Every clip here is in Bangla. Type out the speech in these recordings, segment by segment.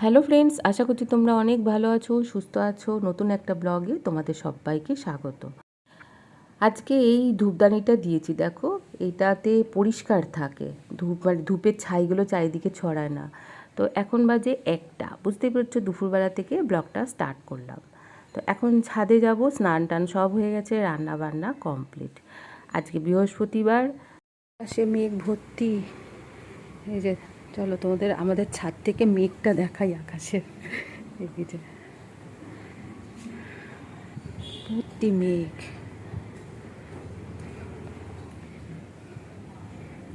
হ্যালো ফ্রেন্ডস, আশা করছি তোমরা অনেক ভালো আছো, সুস্থ আছো। নতুন একটা ব্লগে তোমাদের সবাইকে স্বাগত। আজকে এই ধূপদানিটা দিয়েছি, দেখো। এটাতে পরিষ্কার থাকে। ধূপ মানে ধূপের ছাইগুলো চারিদিকে ছড়ায় না। তো এখন বাজে একটা। বুঝতেই পারছ, দুপুরবেলা থেকে ব্লগটা স্টার্ট করলাম। তো এখন ছাদে যাব, স্নান টান সব হয়ে গেছে রান্না বান্না কমপ্লিট। আজকে বৃহস্পতিবার। সে মেঘ ভর্তি। এই যে চলো তোমাদের আমাদের ছাদ থেকে মেঘটা দেখাই আকাশে। এই যে। ভর্তি মেঘ।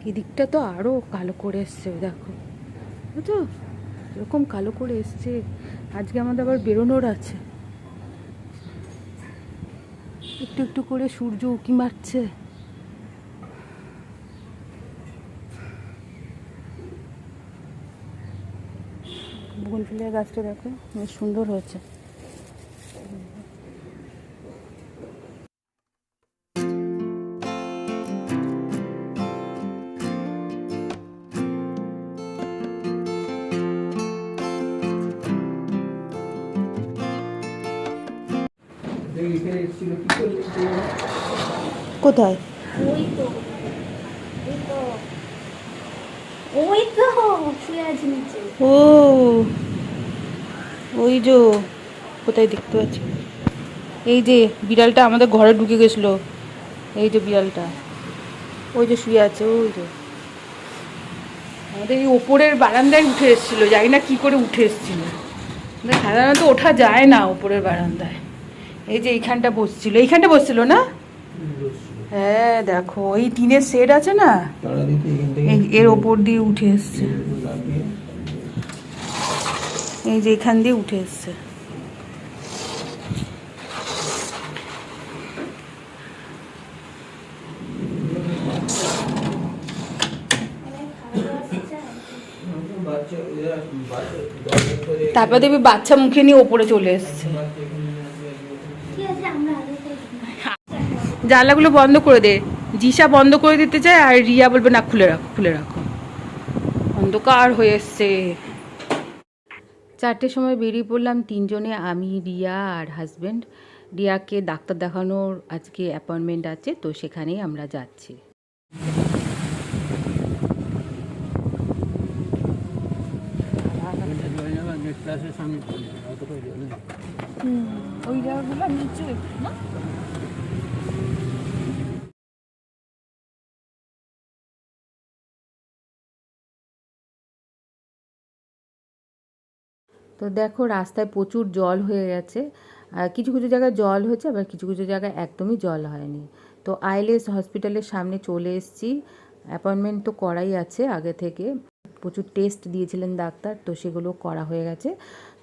এদিকটা তো আরও কালো করে এসছে, দেখো। বুঝছ? এরকম কালো করে এসছে। আজকে আমাদের আবার বেরোনোর আছে। একটু একটু করে সূর্য উকি মারছে। বগনফুলের গাছটা দেখো বেশ সুন্দর হয়েছে। কোথায়? ওই তো ওই তো ওই তো ও, ওই যে কোথায় দেখতে পাচ্ছি? এই যে বিড়ালটা আমাদের ঘরে ঢুকে গেছিল। এই যে বিড়ালটা। ওই যে শুয়ে আছে, ওই যে। আমাদের এই ওপরের বারান্দায় উঠে এসেছিল, জানি না কি করে উঠে এসেছিল। আমাদের সাধারণত ওঠা যায় না ওপরের বারান্দায়। এই যে এইখানটা বসছিল এইখানটা বসছিল না? হ্যাঁ দেখো, এই টিনের সেট আছে না? এর ওপর দিয়ে উঠে এসছে। এই যে এখান দিয়ে উঠে এসছে। তারপর দেখবি বাচ্চা মুখে নিয়ে ওপরে চলে এসছে ঠিক আছে আমরা আগে থেকে জানলাগুলো বন্ধ করে দে। জিসা বন্ধ করে দিতে চায় আর রিয়া বলবে না খুলে রাখো খুলে রাখো। অন্ধকার হয়ে এসছে। চারটের সময় বেরিয়ে পড়লাম তিনজনে আমি রিয়া আর হাজব্যান্ড রিয়াকে ডাক্তার দেখানোর আজকে অ্যাপয়েন্টমেন্ট আছে তো সেখানেই আমরা যাচ্ছি। ওই জায়গাগুলো নিচু না? তো দেখো রাস্তায় প্রচুর জল হয়ে গেছে। কিছু কিছু জায়গায় জল হয়েছে, আবার কিছু কিছু জায়গায় একদমই জল হয়নি। তো আইলেস হসপিটালের সামনে চলে এসেছি। অ্যাপয়েন্টমেন্ট তো করাই আছে আগে থেকে। প্রচুর টেস্ট দিয়েছিলেন ডাক্তার, তো সেগুলো করা হয়ে গেছে।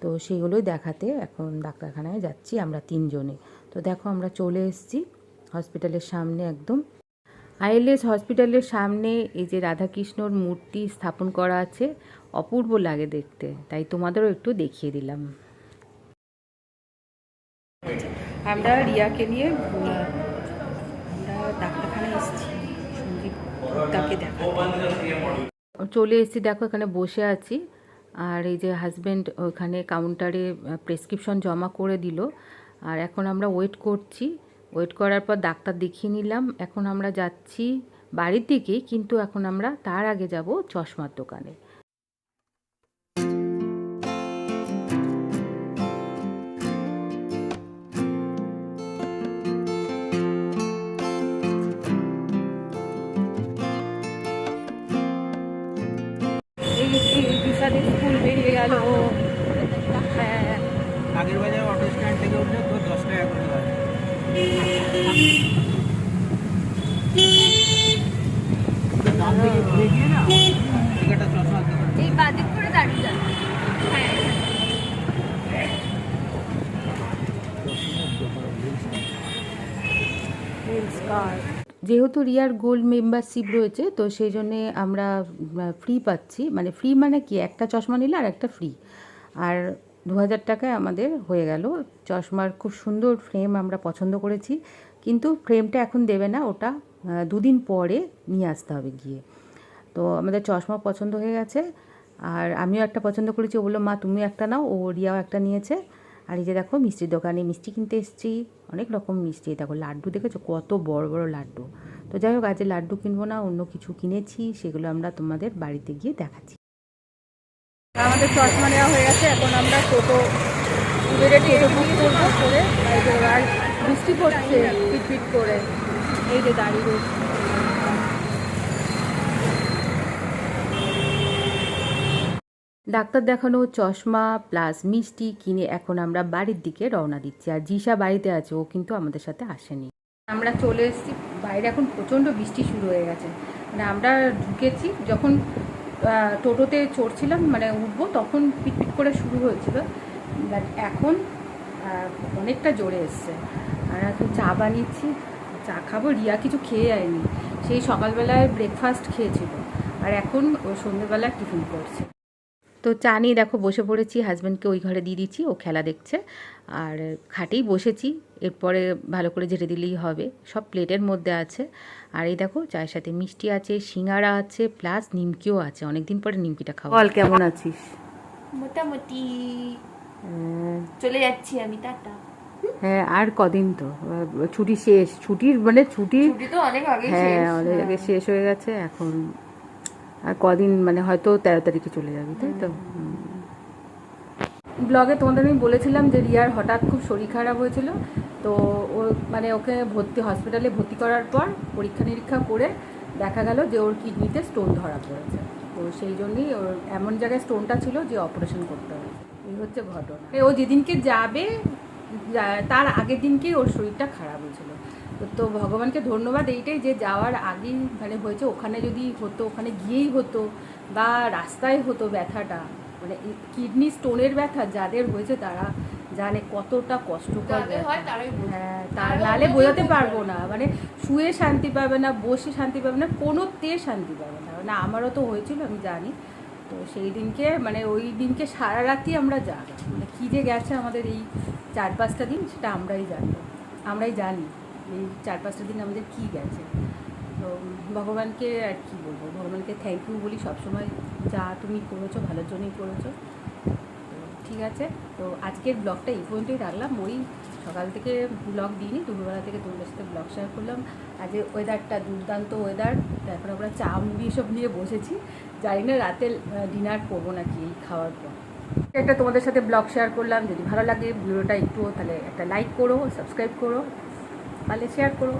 তো সেগুলোই দেখাতে এখন ডাক্তারখানায় যাচ্ছি আমরা তিনজনে। তো দেখো আমরা চলে এসেছি হসপিটালের সামনে একদম। আইএলএস হসপিটালের সামনে এই যে রাধাকৃষ্ণর মূর্তি স্থাপন করা আছে অপূর্ব লাগে দেখতে। তাই তোমাদেরও একটু দেখিয়ে দিলাম। আমরা রিয়াকে নিয়ে আমরা ডাক্তারখানায় এসেছি। তাকে দেখা চলে এসেছি দেখো এখানে বসে আছি। আর এই যে হাজব্যান্ড ওখানে কাউন্টারে প্রেসক্রিপশন জমা করে দিল। আর এখন আমরা ওয়েট করছি। ওয়েট করার পর ডাক্তার দেখিয়ে নিলাম, এখন আমরা যাচ্ছি বাড়ির দিকে, কিন্তু এখন আমরা তার আগে যাব চশমার দোকানে। স্কুল আগের বাজার অটো স্ট্যান্ড থেকে উঠলে দশ টাকা করে যেহেতু রিয়ার গোল্ড মেম্বারশিপ রয়েছে, তো সেই জন্যে আমরা ফ্রি পাচ্ছি। মানে ফ্রি মানে কি? একটা চশমা নিলে আর একটা ফ্রি আর দু হাজার টাকায় আমাদের হয়ে গেল। চশমার খুব সুন্দর ফ্রেম আমরা পছন্দ করেছি। কিন্তু ফ্রেমটা এখন দেবে না, ওটা দুদিন পরে নিয়ে আসতে হবে গিয়ে। তো আমাদের চশমা পছন্দ হয়ে গেছে। আর আমিও একটা পছন্দ করেছি, ও বলল, মা তুমিও একটা নাও। ও রিয়াও একটা নিয়েছে। আর এই যে দেখো, মিষ্টির দোকানে মিষ্টি কিনতে এসেছি। অনেক রকম মিষ্টি দেখো, লাড্ডু দেখেছ? কত বড় বড় লাড্ডু। তো যাই হোক আজ লাড্ডু কিনবো না, অন্য কিছু কিনেছি, সেগুলো আমরা তোমাদের বাড়িতে গিয়ে দেখাচ্ছি। আমাদের চশমা নেওয়া হয়ে গেছে এখন আমরা টোটো উবেরে টোটো বুক করব করে আর বৃষ্টি পড়ছে পিট পিট করে। এই যে দাঁড়িয়ে রয়েছে। ডাক্তার দেখানো চশমা প্লাস মিষ্টি কিনে এখন আমরা বাড়ির দিকে রওনা দিচ্ছি। আর জিসা বাড়িতে আছে ও কিন্তু আমাদের সাথে আসেনি। আমরা চলে এসেছি বাইরে এখন প্রচণ্ড বৃষ্টি শুরু হয়ে গেছে। মানে আমরা ঢুকেছি যখন টোটোতে চড়ছিলাম মানে উঠবো, তখন পিটপিট করে শুরু হয়েছিল। বাট এখন অনেকটা জোরে এসছে। আর এখন চা বানিয়েছি, চা খাব, রিয়া কিছু খেয়ে যায়নি। সেই সকালবেলায় ব্রেকফাস্ট খেয়েছিল। আর এখন ও সন্ধ্যেবেলা টিফিন করছে। তো চা নিয়ে দেখো বসে পড়েছি হাজব্যান্ডকে ওই ঘরে দিয়ে দিচ্ছি ও খেলা দেখছে। আর খাটেই বসেছি এরপরে ভালো করে ঝেড়ে দিলেই হবে। সব প্লেটের মধ্যে আছে। আর এই দেখো চায়ের সাথে মিষ্টি আছে সিঙ্গারা আছে প্লাস নিমকিও আছে। অনেকদিন পরে নিমকিটা খাওয়া বল কেমন আছিস? মোটামুটি চলে যাচ্ছি আমি টাটা। হ্যাঁ আর কদিন তো? ছুটি শেষ। ছুটির মানে ছুটি ছুটি তো অনেক আগে হ্যাঁ অনেক আগে শেষ হয়ে গেছে এখন আর কদিন মানে হয়তো তেরো তারিখে চলে যাবি, তাই তো? ব্লগে তোমাদের আমি বলেছিলাম যে রিয়ার হঠাৎ খুব শরীর খারাপ হয়েছিল, তো ও মানে ওকে ভর্তি হসপিটালে ভর্তি করার পর পরীক্ষা নিরীক্ষা করে দেখা গেল যে ওর কিডনিতে স্টোন ধরা পড়েছে। তো সেই জন্যই ওর এমন জায়গায় স্টোনটা ছিল যে অপারেশন করতে হবে। এই হচ্ছে ঘটনা। ও যেদিনকে যাবে তার আগের দিনকেই ওর শরীরটা খারাপ হয়েছিল। তো- ভগবানকে ধন্যবাদ এইটাই যে যাওয়ার আগেই মানে হয়েছে ওখানে যদি হতো ওখানে গিয়েই হতো বা রাস্তায় হতো ব্যথাটা মানে কিডনি স্টোনের ব্যথা যাদের হয়েছে তারা জানে কতটা কষ্টকর হয় ব্যথা। তারাই বোঝে। তা আর নাহলে বোঝাতে পারব না মানে শুয়ে শান্তি পাবে না বসে শান্তি পাবে না কোনো তে শান্তি পাবে না মানে আমারও তো হয়েছিল আমি জানি তো সেই দিনকে মানে ওই দিনকে সারা রাতই আমরা জানি মানে কী যে গেছে আমাদের এই চার পাঁচটা দিন সেটা আমরাই জানি আমরাই জানি এই চার পাঁচটা দিন আমাদের কী গেছে। তো ভগবানকে আর কি বলব, ভগবানকে থ্যাংক ইউ বলি সবসময়, যা তুমি করেছ, ভালোর জন্যই করেছ। তো ঠিক আছে, তো আজকের ব্লগটা এই পর্যন্তই রাখলাম। ওই সকাল থেকে ব্লগ দিইনি, দুপুরবেলা থেকে তোমাদের সাথে ব্লগ শেয়ার করলাম। আজকে ওয়েদারটা দুর্দান্ত ওয়েদার তারপর আমরা চা মুড়ি সব নিয়ে বসেছি। জানি না রাতে ডিনার করব নাকি এই খাওয়ার পর। একটা তোমাদের সাথে ব্লগ শেয়ার করলাম, যদি ভালো লাগে ভিডিওটা একটু তাহলে একটা লাইক করো সাবস্ক্রাইব করো। তাহলে শেয়ার করো।